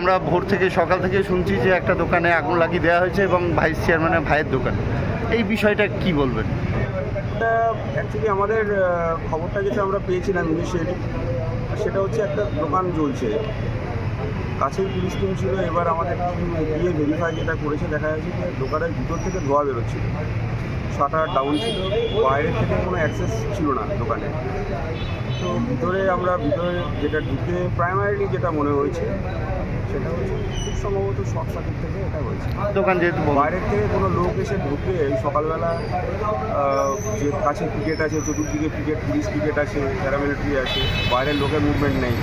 আমরা ভোর থেকে সকাল থেকে শুনছি যে একটা দোকানে আগুন লাগিয়ে দেওয়া হয়েছে এবং ভাইস চেয়ারম্যানের ভাইয়ের দোকান। এই বিষয়টা কি বলবেন? অ্যাকচুয়ালি আমাদের খবরটা যেটা আমরা পেয়েছিলাম ইনিশিয়ালি সেটা হচ্ছে একটা দোকান জ্বলছে। কাছেই পুলিশ টিম ছিল, এবার আমাদের টিম গিয়ে ভেরিফাই যেটা করেছে, দেখা যাচ্ছে যে দোকানের ভিতর থেকে ধোয়া বেরোচ্ছিল শাটার ডাউন ছিল, বাইরে থেকে কোনো অ্যাক্সেস ছিল না দোকানে। তো ভিতরে আমরা, ভিতরে যেটা ঢুকে প্রাইমারিলি যেটা মনে হয়েছে সেটা হচ্ছে খুব সম্ভবত শর্ট সার্কিট থেকে এটা হয়েছে। দোকান যেহেতু বাইরের থেকে কোনো লোক এসে ঢুকে এই সকালবেলা যে কাছে ক্রিকেট আছে চতুর্দিকে ক্রিকেট পুলিশ ক্রিকেট আছে প্যারামিলিটারি আছে বাইরের লোকের মুভমেন্ট নেই।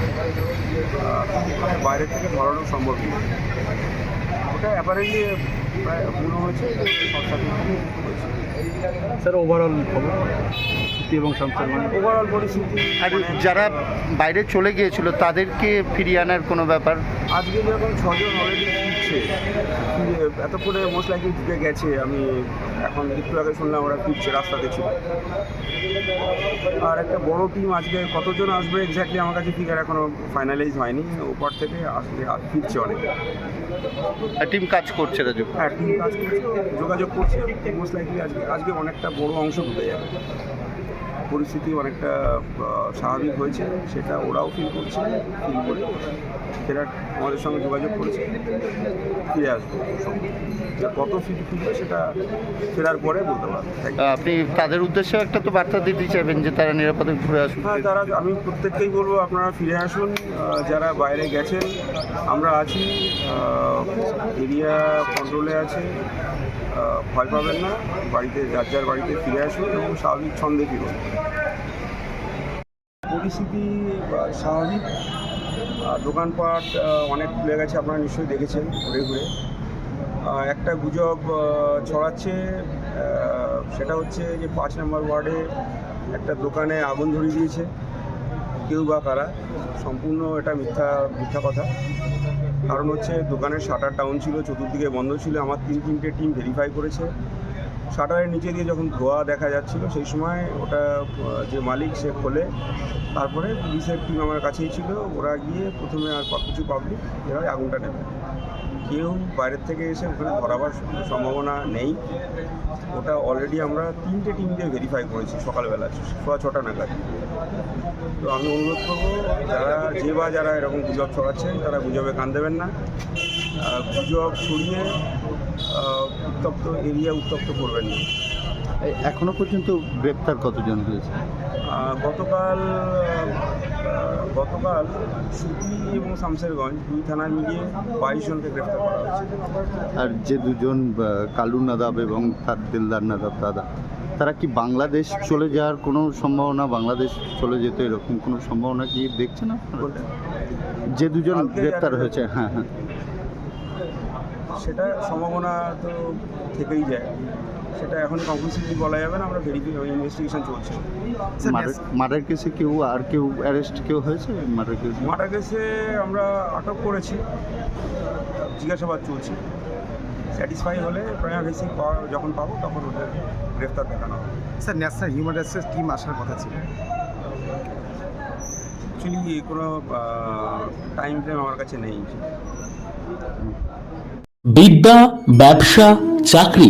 বাইরের থেকে ধরানো সম্ভব নেই ওটা অ্যাপারেন্টলি প্রায় মনে হয়েছে শর্ট সার্কিট থেকে হয়েছে। স্যার ওভারঅল খবর? এবং শান্তার মানে ওভারঅল পরিস্থিতি আর মানে যারা বাইরে চলে গিয়েছিল তাদেরকে ফিরিয়ে আনার কোনো ব্যাপার? আজকে যেরকম ছজন অলরেডি ফিরছে এত এতক্ষণে মোস্ট লাইকলি ঢুকে গেছে আমি এখন একটু আগে শুনলাম ওরা ফিরছে রাস্তাতে ছিল আর একটা বড় টিম আজকে কতজন আসবে এক্স্যাক্টলি আমার কাছে ফিগার এখনও ফাইনালাইজ হয়নি। ওপর থেকে আসবে আর ফিরছে অনেক। টিম কাজ করছে রাজু হ্যাঁ টিম কাজ করছে যোগাযোগ করছে। মোস্ট লাইকলি আজকে আজকে অনেকটা বড় অংশ ঢুকে যাবে। পরিস্থিতি অনেকটা স্বাভাবিক হয়েছে সেটা ওরাও ফিল করছে ফিল করে ফেরার আমাদের সঙ্গে যোগাযোগ করেছে ফিরে আসব কত ফিট ফিরবে সেটা ফেরার পরে বলতে পারব। আপনি তাদের উদ্দেশ্যেও একটা তো বার্তা দিতে চাইবেন যে তারা নিরাপদে ঘুরে আসুন হ্যাঁ তারা আমি প্রত্যেককেই বলব আপনারা ফিরে আসুন যারা বাইরে গেছেন আমরা আছি এরিয়া কন্ট্রোলে আছে ভয় পাবেন না বাড়িতে যার যার বাড়িতে ফিরে আসুন এবং স্বাভাবিক ছন্দে ফিরুন। পরিস্থিতি স্বাভাবিক? দোকানপাট অনেক খুলে গেছে আপনারা নিশ্চয়ই দেখেছেন ঘুরে ঘুরে। একটা গুজব ছড়াচ্ছে সেটা হচ্ছে যে পাঁচ নম্বর ওয়ার্ডে একটা দোকানে আগুন ধরিয়ে দিয়েছে কেউ বা কারা। সম্পূর্ণ এটা মিথ্যা মিথ্যা কথা। কারণ হচ্ছে দোকানের শাটার ডাউন ছিল, চতুর্দিকে বন্ধ ছিল, আমার তিন তিনটে টিম ভেরিফাই করেছে। শাটারের নিচে দিয়ে যখন ধোয়া দেখা যাচ্ছিল, সেই সময় ওটা যে মালিক সে খোলে, তারপরে পুলিশের টিম আমার কাছেই ছিল, ওরা গিয়ে প্রথমে আর কিছু পাবলিক এরা আগুনটা নেবে। কেউ বাইরের থেকে এসে ওখানে ধরাবার সম্ভাবনা নেই। ওটা অলরেডি আমরা তিনটে টিম দিয়ে ভেরিফাই করেছি সকালবেলা, সোয়া ছটা নাগাদ। তো আমি অনুরোধ করব, যারা যে বা যারা এরকম গুজব ছড়াচ্ছেন তারা গুজবে কান দেবেন না। গুজব ছড়িয়ে উত্তপ্ত এরিয়া উত্তপ্ত করবেন না। এখনও পর্যন্ত গ্রেপ্তার কতজন হয়েছে? গতকাল গতকাল সুতি এবং শামসেরগঞ্জ দুই থানায় মিলিয়ে বাইশ জনকে গ্রেফতার করা হয়েছে। আর যে দুজন কালু নাদাব এবং তার দিলদার নাদাব দাদা তারা কি বাংলাদেশ চলে যাওয়ার কোনো সম্ভাবনা বাংলাদেশ চলে যেতে এরকম কোনো সম্ভাবনা কি দেখছে না যে দুজন গ্রেপ্তার হয়েছে হ্যাঁ হ্যাঁ। সেটা সম্ভাবনা তো থেকেই যায়। সেটা এখন কনক্লুসিভলি বলা যাবে না আমরা ভেরিফাই ইনভেস্টিগেশন চলছে। মার্ডার কেসে কেউ আর কেউ অ্যারেস্ট কেউ হয়েছে? মার্ডার কেসে মার্ডার কেসে আমরা আটক করেছি জিজ্ঞাসাবাদ চলছে। স্যাটিসফাই হলে প্রাইমারি পাওয়া যখন পাবো তখন ওদের গ্রেফতার দেখানো হবে। স্যার ন্যাশনাল হিউম্যান রাইটসের টিম আসার কথা ছিল। অ্যাকচুয়ালি কোনো টাইম ফ্রেম আমার কাছে নেই। বিদ্যা ব্যবসা চাকরি।